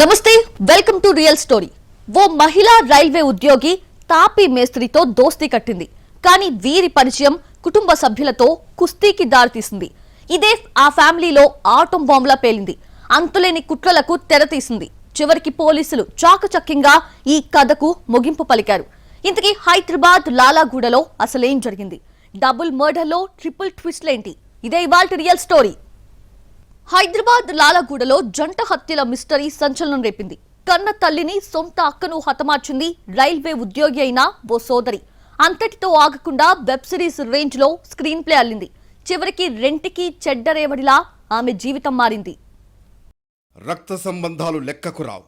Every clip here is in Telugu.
నమస్తే వెల్కమ్ టు రియల్ స్టోరీ. ఓ మహిళా రైల్వే ఉద్యోగి తాపీ మేస్త్రితో దోస్తీ కట్టింది. కానీ వీరి పరిచయం కుటుంబ సభ్యులతో కుస్తీకి దారితీసింది. ఇదే ఆ ఫ్యామిలీలో ఆటం బాంబులా పేలింది. అంతులేని కుట్రలకు తెరతీసింది. చివరికి పోలీసులు చాకచక్యంగా ఈ కథకు ముగింపు పలికారు. ఇంతకీ హైదరాబాద్ లాలాగూడలో అసలేం జరిగింది? డబుల్ మర్డర్లో ట్రిపుల్ ట్విస్ట్లేంటి? ఇదే ఇవాల్టి రియల్ స్టోరీ. హైదరాబాద్ లాలగూడలో జంట హత్యల మిస్టరీ సంచలనం రేపింది. కన్న తల్లిని సొంత అక్కను హతమార్చింది రైల్వే ఉద్యోగి అయిన ఓ సోదరి. అంతటితో ఆగకుండా వెబ్ సిరీస్ రేంజ్లో స్క్రీన్ ప్లే అల్లింది. చివరికి రెంటికి చెడ్డరేవడిలా ఆమె జీవితం మారింది. రక్త సంబంధాలు లెక్కకు రావు.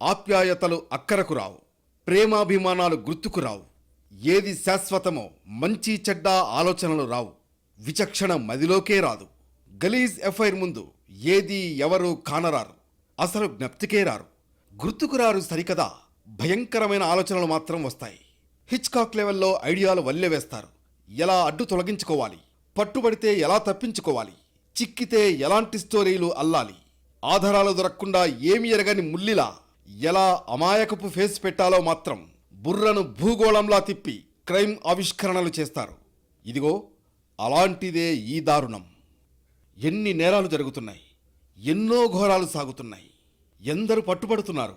ఆప్యాయతలు అక్కరకు రావు. ప్రేమాభిమానాలు గుర్తుకు రావు. ఏది శాశ్వతమో మంచి చెడ్డ ఆలోచనలు రావు. విచక్షణ మదిలోకే రాదు. గలీజ్ ఎఫ్ఐఆర్ ముందు ఏది ఎవరు కానరారు అసలు జ్ఞప్తికే రారు. గుర్తుకురారు సరికదా భయంకరమైన ఆలోచనలు మాత్రం వస్తాయి. హిచ్కాక్ లెవెల్లో ఐడియాలు వల్లెవేస్తారు ఎలా అడ్డు తొలగించుకోవాలి పట్టుబడితే ఎలా తప్పించుకోవాలి చిక్కితే ఎలాంటి స్టోరీలు అల్లాలి ఆధారాలు దొరకకుండా ఏమి ఎరగని ముల్లిలా ఎలా అమాయకపు ఫేస్ పెట్టాలో మాత్రం బుర్రను భూగోళంలా తిప్పి క్రైమ్ ఆవిష్కరణలు చేస్తారు. ఇదిగో అలాంటిదే ఈ దారుణం. ఎన్ని నేరాలు జరుగుతున్నాయి ఎన్నో ఘోరాలు సాగుతున్నాయి ఎందరు పట్టుబడుతున్నారు.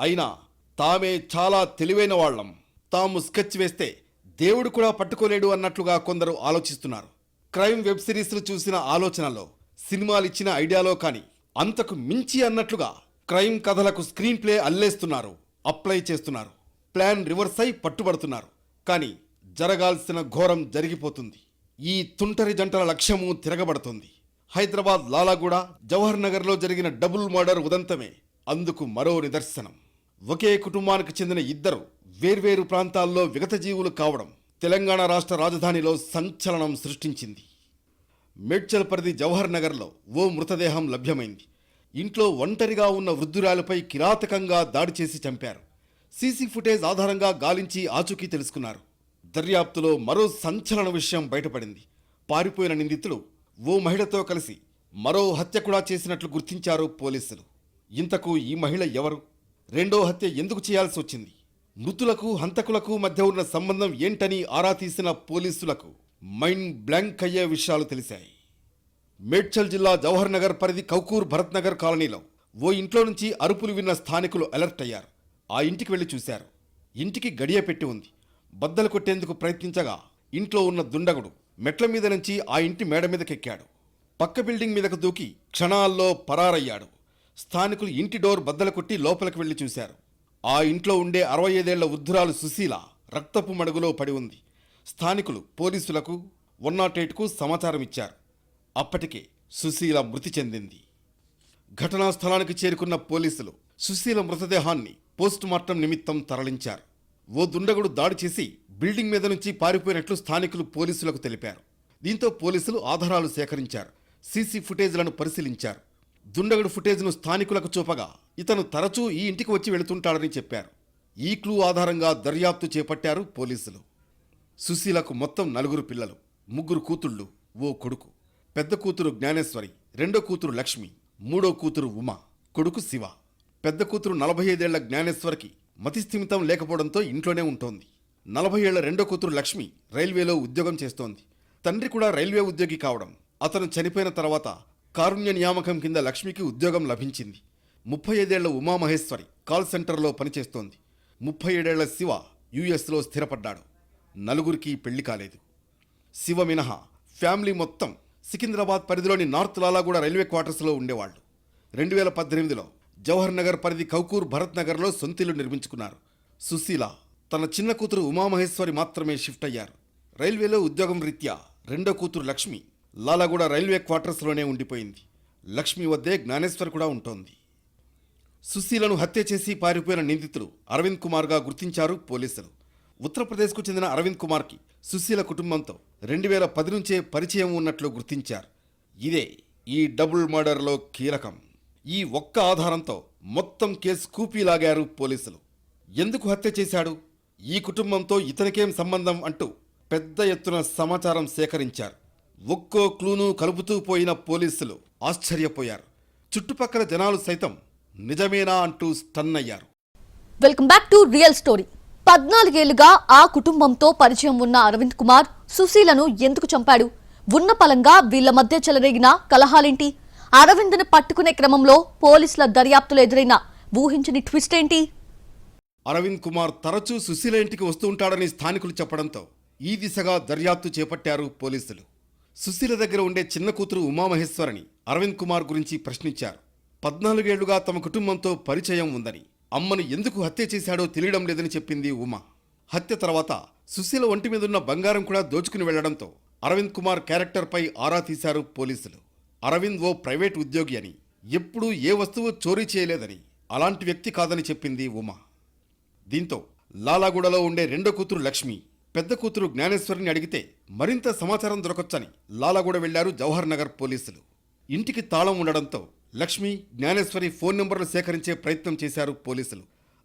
అయినా తామే చాలా తెలివైన వాళ్ళం. తాము స్కెచ్ వేస్తే దేవుడు కూడా పట్టుకోలేడు అన్నట్లుగా కొందరు ఆలోచిస్తున్నారు. క్రైమ్ వెబ్ సిరీస్లు చూసిన ఆలోచనలో సినిమాలు ఇచ్చిన ఐడియాలో కానీ అంతకు మించి అన్నట్లుగా క్రైమ్ కథలకు స్క్రీన్ ప్లే అల్లేస్తున్నారు అప్లై చేస్తున్నారు. ప్లాన్ రివర్స్ అయి పట్టుబడుతున్నారు. కానీ జరగాల్సిన ఘోరం జరిగిపోతుంది. ఈ తుంటరి జంటల లక్ష్యము తిరగబడుతుంది. హైదరాబాద్ లాలాగూడ జవహర్ నగర్లో జరిగిన డబుల్ మర్డర్ ఉదంతమే. అందుకు మరో నిదర్శనం. ఒకే కుటుంబానికి చెందిన ఇద్దరు వేర్వేరు ప్రాంతాల్లో విగతజీవులు కావడం తెలంగాణ రాష్ట్ర రాజధానిలో సంచలనం సృష్టించింది. మేడ్చల్ పరిధి జవహర్ నగర్లో ఓ మృతదేహం లభ్యమైంది. ఇంట్లో ఒంటరిగా ఉన్న వృద్ధురాలిపై కిరాతకంగా దాడి చేసి చంపారు. సీసీ ఫుటేజ్ ఆధారంగా గాలించి ఆచూకీ తెలుసుకున్నారు. దర్యాప్తులో మరో సంచలన విషయం బయటపడింది. పారిపోయిన నిందితుడు ఓ మహిళతో కలిసి మరో హత్య కూడా చేసినట్లు గుర్తించారు పోలీసులు. ఇంతకు ఈ మహిళ ఎవరు? రెండో హత్య ఎందుకు చేయాల్సి వచ్చింది? మృతులకు హంతకులకు మధ్య ఉన్న సంబంధం ఏంటని ఆరా తీసిన పోలీసులకు మైండ్ బ్లాంక్ అయ్యే విషయాలు తెలిశాయి. మేడ్చల్ జిల్లా జవహర్ నగర్ పరిధి కౌకూర్ భరత్ నగర్ కాలనీలో ఓ ఇంట్లో నుంచి అరుపులు విన్న స్థానికులు అలర్ట్ అయ్యారు. ఆ ఇంటికి వెళ్ళి చూశారు. ఇంటికి గడియ పెట్టి ఉంది. బద్దలు కొట్టేందుకు ప్రయత్నించగా ఇంట్లో ఉన్న దుండగుడు మెట్ల మీద నుంచి ఆ ఇంటి మేడ మీదకెక్కాడు. పక్క బిల్డింగ్ మీదకు దూకి క్షణాల్లో పరారయ్యాడు. స్థానికులు ఇంటి డోర్ బద్దలు కొట్టి లోపలికి వెళ్ళి చూశారు. ఆ ఇంట్లో ఉండే అరవై ఐదేళ్ళ వృద్ధురాలు సుశీల రక్తపు మడుగులో పడి ఉంది. స్థానికులు పోలీసులకు వన్ నాట్ ఎయిట్కు సమాచారం ఇచ్చారు. అప్పటికే సుశీల మృతి చెందింది. ఘటనా స్థలానికి చేరుకున్న పోలీసులు సుశీల మృతదేహాన్ని పోస్టుమార్టం నిమిత్తం తరలించారు. ఓ దుండగుడు దాడి చేసి బిల్డింగ్ మీద నుంచి పారిపోయినట్లు స్థానికులు పోలీసులకు తెలిపారు. దీంతో పోలీసులు ఆధారాలు సేకరించారు. సీసీ ఫుటేజ్లను పరిశీలించారు. దుండగుడు ఫుటేజ్ను స్థానికులకు చూపగా ఇతను తరచూ ఈ ఇంటికి వచ్చి వెళుతుంటాడని చెప్పారు. ఈ క్లూ ఆధారంగా దర్యాప్తు చేపట్టారు పోలీసులు. సుశీలకు మొత్తం నలుగురు పిల్లలు ముగ్గురు కూతుళ్ళు ఓ కొడుకు. పెద్ద కూతురు జ్ఞానేశ్వరి రెండో కూతురు లక్ష్మి మూడో కూతురు ఉమ కొడుకు శివ. పెద్ద కూతురు నలభై ఐదేళ్ళ జ్ఞానేశ్వరికి మతిస్థిమితం లేకపోవడంతో ఇంట్లోనే ఉంటోంది. నలభై ఏళ్ళ రెండో కూతురు లక్ష్మి రైల్వేలో ఉద్యోగం చేస్తోంది. తండ్రి కూడా రైల్వే ఉద్యోగి కావడం అతను చనిపోయిన తర్వాత కారుణ్య నియామకం కింద లక్ష్మికి ఉద్యోగం లభించింది. ముప్పై ఐదేళ్ళ ఉమామహేశ్వరి కాల్ సెంటర్లో పనిచేస్తోంది. ముప్పై ఏడేళ్ళ శివ యుఎస్లో స్థిరపడ్డాడు. నలుగురికి పెళ్ళి కాలేదు. శివ మినహా ఫ్యామిలీ మొత్తం సికింద్రాబాద్ పరిధిలోని నార్త్ లాలాగూడ రైల్వే క్వార్టర్స్లో ఉండేవాళ్ళు. రెండు వేల పద్దెనిమిదిలో జవహర్ నగర్ పరిధి కౌకూర్ భరత్ నగర్లో సొంతిల్లు నిర్మించుకున్నారు సుశీల. తన చిన్న కూతురు ఉమామహేశ్వరి మాత్రమే షిఫ్ట్ అయ్యారు. రైల్వేలో ఉద్యోగం రీత్యా రెండో కూతురు లక్ష్మి లాలాగూడ రైల్వే క్వార్టర్స్లోనే ఉండిపోయింది. లక్ష్మి వద్దే జ్ఞానేశ్వర్ కూడా ఉంటోంది. సుశీలను హత్య చేసి పారిపోయిన నిందితుడు అరవింద్ కుమార్గా గుర్తించారు పోలీసులు. ఉత్తరప్రదేశ్కు చెందిన అరవింద్ కుమార్కి సుశీల కుటుంబంతో రెండు వేల పది నుంచే పరిచయం ఉన్నట్లు గుర్తించారు. ఇదే ఈ డబుల్ మర్డర్లో కీలకం. ఈ ఒక్క ఆధారంతో మొత్తం కేసు కూపీ లాగారు పోలీసులు. ఎందుకు హత్య చేశాడు? ఈ కుటుంబంతో ఇతనికేం సంబంధం అంటూ పెద్ద ఎత్తున సమాచారం సేకరించారు. ఒక్కో క్లూను కలుపుతూ పోయిన పోలీసులు ఆశ్చర్యపోయారు. చుట్టుపక్కల జనాలు సైతం నిజమేనా అంటూ స్టన్ అయ్యారు. Welcome back to real story. పద్నాలుగేళ్ళుగా ఆ కుటుంబంతో పరిచయం ఉన్న అరవింద్ కుమార్ సుశీలను ఎందుకు చంపాడు? ఉన్న పలంగా వీళ్ళ మధ్య చెలరేగిన కలహాలేంటి? అరవింద్ను పట్టుకునే క్రమంలో పోలీసుల దర్యాప్తులో ఎదురైన ఊహించని ట్విస్ట్ ఏంటి అరవింద్ కుమార్ తరచూ సుశీల ఇంటికి వస్తూ ఉంటాడని స్థానికులు చెప్పడంతో ఈ దిశగా దర్యాప్తు చేపట్టారు పోలీసులు. సుశీల దగ్గర ఉండే చిన్న కూతురు ఉమామహేశ్వరని అరవింద్ కుమార్ గురించి ప్రశ్నించారు. పద్నాలుగేళ్ళుగా తమ కుటుంబంతో పరిచయం ఉందని అమ్మను ఎందుకు హత్య చేశాడో తెలియడం లేదని చెప్పింది ఉమా. హత్య తర్వాత సుశీల ఒంటి మీదున్న బంగారం కూడా దోచుకుని వెళ్ళడంతో అరవింద్ కుమార్ క్యారెక్టర్పై ఆరా తీశారు పోలీసులు. అరవింద్ ఓ ప్రైవేట్ ఉద్యోగి అని ఎప్పుడూ ఏ వస్తువు చోరీ చేయలేదని అలాంటి వ్యక్తి కాదని చెప్పింది ఉమా. దీంతో లాలాగూడలో ఉండే రెండో కూతురు లక్ష్మి పెద్ద కూతురు జ్ఞానేశ్వరిని అడిగితే మరింత సమాచారం దొరకొచ్చని లాలాగూడ వెళ్ళారు జవహర్ నగర్ పోలీసులు. ఇంటికి తాళం ఉండడంతో లక్ష్మి జ్ఞానేశ్వరి ఫోన్ నెంబర్లు సేకరించే ప్రయత్నం చేశారు పోలీసులు.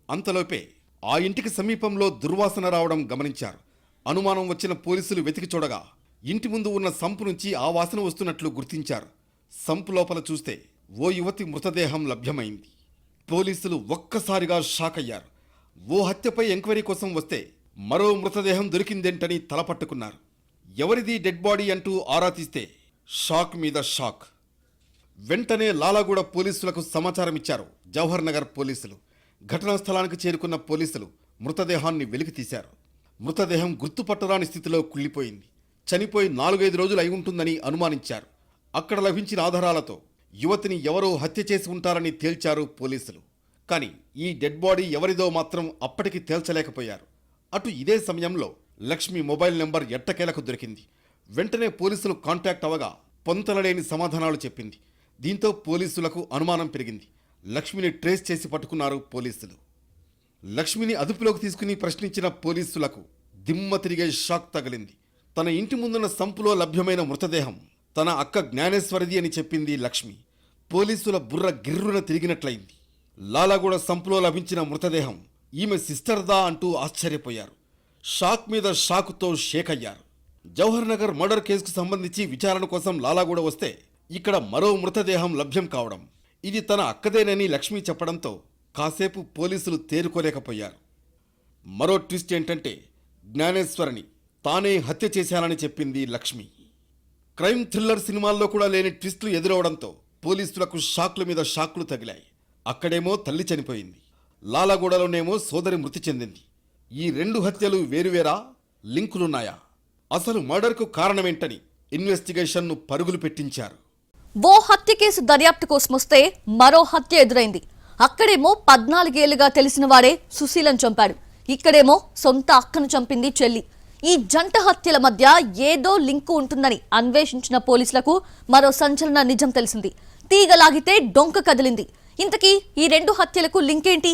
అంతలోపే ఆ ఇంటికి సమీపంలో దుర్వాసన రావడం గమనించారు. అనుమానం వచ్చిన పోలీసులు వెతికి చూడగా ఇంటి ముందు ఉన్న సంపు నుంచి ఆ వాసన వస్తున్నట్లు గుర్తించారు. సంపు లోపల చూస్తే ఓ యువతి మృతదేహం లభ్యమైంది. పోలీసులు ఒక్కసారిగా షాక్ అయ్యారు ఓ హత్యపై ఎంక్వైరీ కోసం వస్తే మరో మృతదేహం దొరికిందేంటని తలపట్టుకున్నారు. ఎవరిది డెడ్ బాడీ అంటూ ఆరా తీస్తే షాక్ మీద షాక్. వెంటనే లాలాగూడ పోలీసులకు సమాచారం ఇచ్చారు. జవహర్ నగర్ పోలీసులు. ఘటనా స్థలానికి చేరుకున్న పోలీసులు మృతదేహాన్ని వెలికి తీశారు. మృతదేహం గుర్తుపట్టరాని స్థితిలో కుళ్ళిపోయింది. చనిపోయి నాలుగైదు రోజులు అయి ఉంటుందని అనుమానించారు. అక్కడ లభించిన ఆధారాలతో యువతిని ఎవరో హత్య చేసి ఉంటారని తేల్చారు పోలీసులు. కానీ ఈ డెడ్ బాడీ ఎవరిదో మాత్రం అప్పటికి తేల్చలేకపోయారు. అటు ఇదే సమయంలో లక్ష్మి మొబైల్ నెంబర్ ఎట్టకేలకు దొరికింది. వెంటనే పోలీసులు కాంటాక్ట్ అవగా పొంతలలేని సమాధానాలు చెప్పింది. దీంతో పోలీసులకు అనుమానం పెరిగింది. లక్ష్మిని ట్రేస్ చేసి పట్టుకున్నారు పోలీసులు. లక్ష్మిని అదుపులోకి తీసుకుని ప్రశ్నించిన పోలీసులకు దిమ్మ తిరిగే షాక్ తగిలింది. తన ఇంటి ముందున్న సంపులో లభ్యమైన మృతదేహం తన అక్క జ్ఞానేశ్వరిది అని చెప్పింది లక్ష్మి. పోలీసుల బుర్ర గిర్రున తిరిగినట్లయింది. లాలాగూడ సంపులో లభించిన మృతదేహం. ఈమె సిస్టర్దా అంటూ ఆశ్చర్యపోయారు. షాక్ మీద షాకుతో షేక్ అయ్యారు. జవహర్ నగర్ మర్డర్ కేసుకు సంబంధించి విచారణ కోసం లాలాగూడ వస్తే ఇక్కడ మరో మృతదేహం లభ్యం కావడం. ఇది తన అక్కదేనని లక్ష్మి చెప్పడంతో కాసేపు పోలీసులు తేరుకోలేకపోయారు. మరో ట్విస్ట్ ఏంటంటే జ్ఞానేశ్వరిని తానే హత్య చేశానని చెప్పింది లక్ష్మి. క్రైమ్ థ్రిల్లర్ సినిమాల్లో కూడా లేని ట్విస్టులు ఎదురవడంతో పోలీసులకు షాక్ల మీద షాక్లు తగిలాయి. అక్కడేమో తల్లి చనిపోయింది. లాలగూడలోనేమో సోదరి మృతి చెందింది. ఈ రెండు హత్యలు వేరువేరా? లింకులున్నాయా? అసలు మర్డర్కు కారణమేంటని ఇన్వెస్టిగేషన్ను పరుగులు పెట్టించారు. ఓ హత్య కేసు దర్యాప్తు కోసం వస్తే మరో హత్య ఎదురైంది. అక్కడేమో పద్నాలుగేళ్ళుగా తెలిసిన వాడే సుశీలను చంపాడు. ఇక్కడేమో సొంత అక్కను చంపింది చెల్లి. ఈ జంట హత్యల మధ్య ఏదో లింకు ఉంటుందని అన్వేషించిన పోలీసులకు మరో సంచలన నిజం తెలిసింది. తీగలాగితే డొంక కదిలింది. ఇంతకీ ఈ రెండు హత్యలకు లింక్ ఏంటి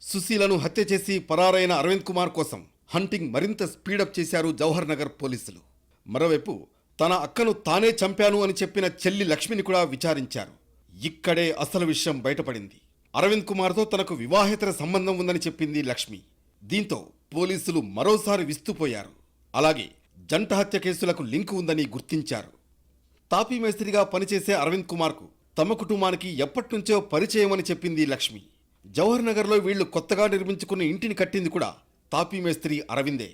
సుశీలను హత్య చేసి పరారైన అరవింద్ కుమార్ కోసం హంటింగ్ మరింత స్పీడప్ చేశారు జవహర్ నగర్ పోలీసులు. మరోవైపు తన అక్కను తానే చంపాను అని చెప్పిన చెల్లి లక్ష్మిని కూడా విచారించారు. ఇక్కడే అసలు విషయం బయటపడింది. అరవింద్ కుమార్తో తనకు వివాహేతర సంబంధం ఉందని చెప్పింది లక్ష్మి. దీంతో పోలీసులు మరోసారి విస్తుపోయారు. అలాగే జంట హత్య కేసులకు లింకు ఉందని గుర్తించారు. తాపీ మేస్త్రిగా పనిచేసే అరవింద్ కుమార్కు తమ కుటుంబానికి ఎప్పటినుంచో పరిచయం అని చెప్పింది లక్ష్మి. జవహర్ నగర్లో వీళ్ళు కొత్తగా నిర్మించుకున్న ఇంటిని కట్టింది కూడా తాపీ మేస్త్రి అరవిందే.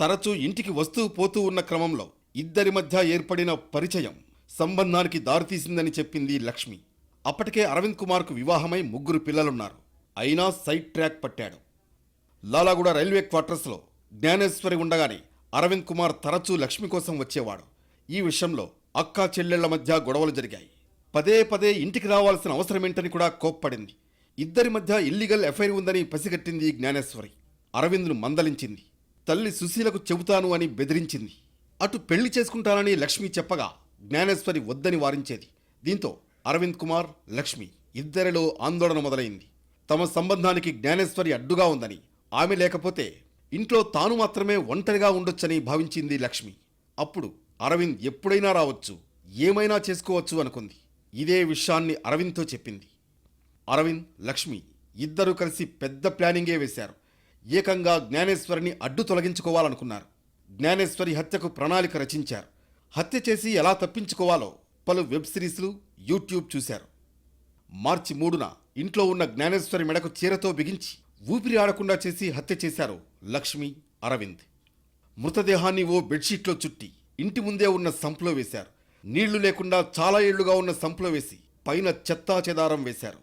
తరచూ ఇంటికి వస్తూ పోతూ ఉన్న క్రమంలో ఇద్దరి మధ్య ఏర్పడిన పరిచయం సంబంధానికి దారితీసిందని చెప్పింది లక్ష్మి. అప్పటికే అరవింద్ కుమార్కు వివాహమై ముగ్గురు పిల్లలున్నారు. అయినా సైడ్ ట్రాక్ పట్టాడు. లాలాగూడ రైల్వే క్వార్టర్స్లో జ్ఞానేశ్వరి ఉండగానే అరవింద్ కుమార్ తరచూ లక్ష్మి కోసం వచ్చేవాడు. ఈ విషయంలో అక్కా చెల్లెళ్ళ మధ్య గొడవలు జరిగాయి. పదే పదే ఇంటికి రావాల్సిన అవసరమేంటని కూడా కోప్పడింది. ఇద్దరి మధ్య ఇల్లీగల్ ఎఫ్ఐఆర్ ఉందని పసిగట్టింది జ్ఞానేశ్వరి. అరవింద్ను మందలించింది. తల్లి సుశీలకు చెబుతాను అని బెదిరించింది. అటు పెళ్ళి చేసుకుంటానని లక్ష్మి చెప్పగా జ్ఞానేశ్వరి వద్దని వారించేది. దీంతో అరవింద్ కుమార్ లక్ష్మి ఇద్దరిలో ఆందోళన మొదలైంది. తమ సంబంధానికి జ్ఞానేశ్వరి అడ్డుగా ఉందని ఆమె లేకపోతే ఇంట్లో తాను మాత్రమే ఒంటరిగా ఉండొచ్చని భావించింది లక్ష్మి. అప్పుడు అరవింద్ ఎప్పుడైనా రావచ్చు ఏమైనా చేసుకోవచ్చు అనుకుంది. ఇదే విషయాన్ని అరవింద్తో చెప్పింది. అరవింద్ లక్ష్మి ఇద్దరూ కలిసి పెద్ద ప్లానింగే వేశారు. ఏకంగా జ్ఞానేశ్వరిని అడ్డు తొలగించుకోవాలనుకున్నారు. జ్ఞానేశ్వరి హత్యకు ప్రణాళిక రచించారు. హత్య చేసి ఎలా తప్పించుకోవాలో పలు వెబ్ సిరీస్లు యూట్యూబ్ చూశారు. మార్చి మూడున ఇంట్లో ఉన్న జ్ఞానేశ్వరి మెడకు చీరతో బిగించి ఊపిరి ఆడకుండా చేసి హత్య చేశారు లక్ష్మి అరవింద్. మృతదేహాన్ని ఓ బెడ్షీట్లో చుట్టి ఇంటి ముందే ఉన్న సంపులో వేశారు. నీళ్ళు లేకుండా చాలా ఏళ్ళుగా ఉన్న సంపులో వేసి పైన చెత్తా చెదారం వేశారు.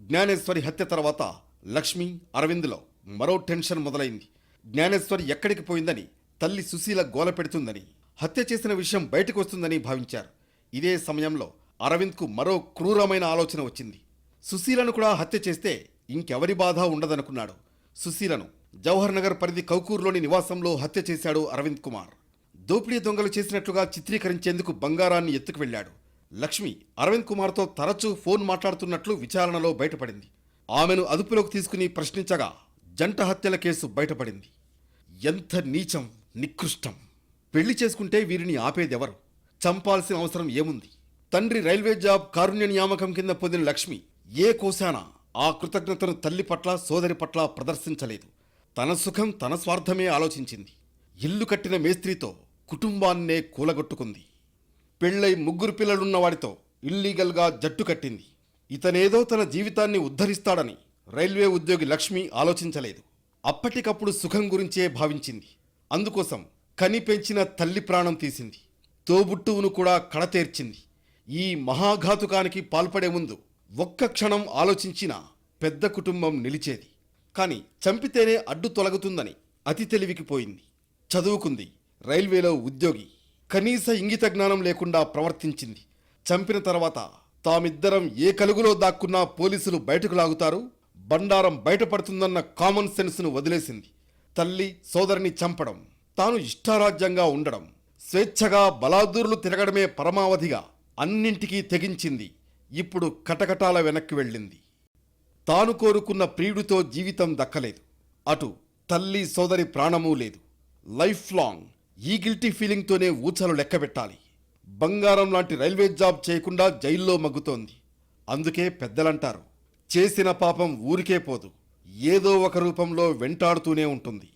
జ్ఞానేశ్వరి హత్య తర్వాత లక్ష్మి అరవింద్లో మరో టెన్షన్ మొదలైంది. జ్ఞానేశ్వరి ఎక్కడికి పోయిందని తల్లి సుశీల గోల పెడుతుందని హత్య చేసిన విషయం బయటకు వస్తుందని భావించారు. ఇదే సమయంలో అరవింద్కు మరో క్రూరమైన ఆలోచన వచ్చింది. సుశీలను కూడా హత్య చేస్తే ఇంకెవరి బాధ ఉండదనుకున్నాడు. సుశీలను జవహర్ నగర్ పరిధి కౌకూర్లోని నివాసంలో హత్య చేశాడు అరవింద్ కుమార్. దోపిడీ దొంగలు చేసినట్లుగా చిత్రీకరించేందుకు బంగారాన్ని ఎత్తుకు వెళ్ళాడు లక్ష్మి అరవింద్ కుమార్తో తరచూ ఫోన్ మాట్లాడుతున్నట్లు విచారణలో బయటపడింది. ఆమెను అదుపులోకి తీసుకుని ప్రశ్నించగా జంట హత్యల కేసు బయటపడింది. ఎంత నీచం నికృష్టం. పెళ్ళి చేసుకుంటే వీరిని ఆపేదెవరు? చంపాల్సిన అవసరం ఏముంది? తండ్రి రైల్వే జాబ్ కారుణ్య నియామకం కింద పొందిన లక్ష్మి ఏ కోశాన ఆ కృతజ్ఞతను తల్లి పట్ల సోదరి పట్ల ప్రదర్శించలేదు. తన సుఖం తన స్వార్థమే ఆలోచించింది. ఇల్లు కట్టిన మేస్త్రితో కుటుంబాన్నే కూలగొట్టుకుంది. పెళ్ళై ముగ్గురు పిల్లలున్న వాడితో ఇల్లీగల్గా జట్టు కట్టింది. ఇతనేదో తన జీవితాన్ని ఉద్ధరిస్తాడని రైల్వే ఉద్యోగి లక్ష్మి ఆలోచించలేదు. అప్పటికప్పుడు సుఖం గురించే భావించింది. అందుకోసం కని పెంచిన తల్లి ప్రాణం తీసింది. తోబుట్టువును కూడా కడతేర్చింది. ఈ మహాఘాతుకానికి పాల్పడే ముందు ఒక్క క్షణం ఆలోచించిన పెద్ద కుటుంబం నిలిచేది. కానీ చంపితేనే అడ్డు తొలగుతుందని అతి తెలివికి పోయింది. చదువుకుంది. రైల్వేలో ఉద్యోగి కనీస ఇంగిత జ్ఞానం లేకుండా ప్రవర్తించింది. చంపిన తర్వాత తామిద్దరం ఏ కలుగులో దాక్కున్నా పోలీసులు బయటకు లాగుతారు బండారం బయటపడుతుందన్న కామన్ సెన్స్ను వదిలేసింది. తల్లి సోదరిని చంపడం తాను ఇష్టారాజ్యంగా ఉండడం స్వేచ్ఛగా బలాదూరులు తిరగడమే పరమావధిగా అన్నింటికీ తెగించింది. ఇప్పుడు కటకటాల వెనక్కి వెళ్ళింది. తాను కోరుకున్న ప్రియుడితో జీవితం దక్కలేదు. అటు తల్లి సోదరి ప్రాణమూ లేదు. లైఫ్ లాంగ్ ఈ గిల్టీ ఫీలింగ్తోనే ఊచలు లెక్కబెట్టాలి బంగారం లాంటి రైల్వే జాబ్ చేయకుండా జైల్లో మగ్గుతోంది. అందుకే పెద్దలంటారు చేసిన పాపం ఊరికే పోదు. ఏదో ఒక రూపంలో వెంటాడుతూనే ఉంటుంది.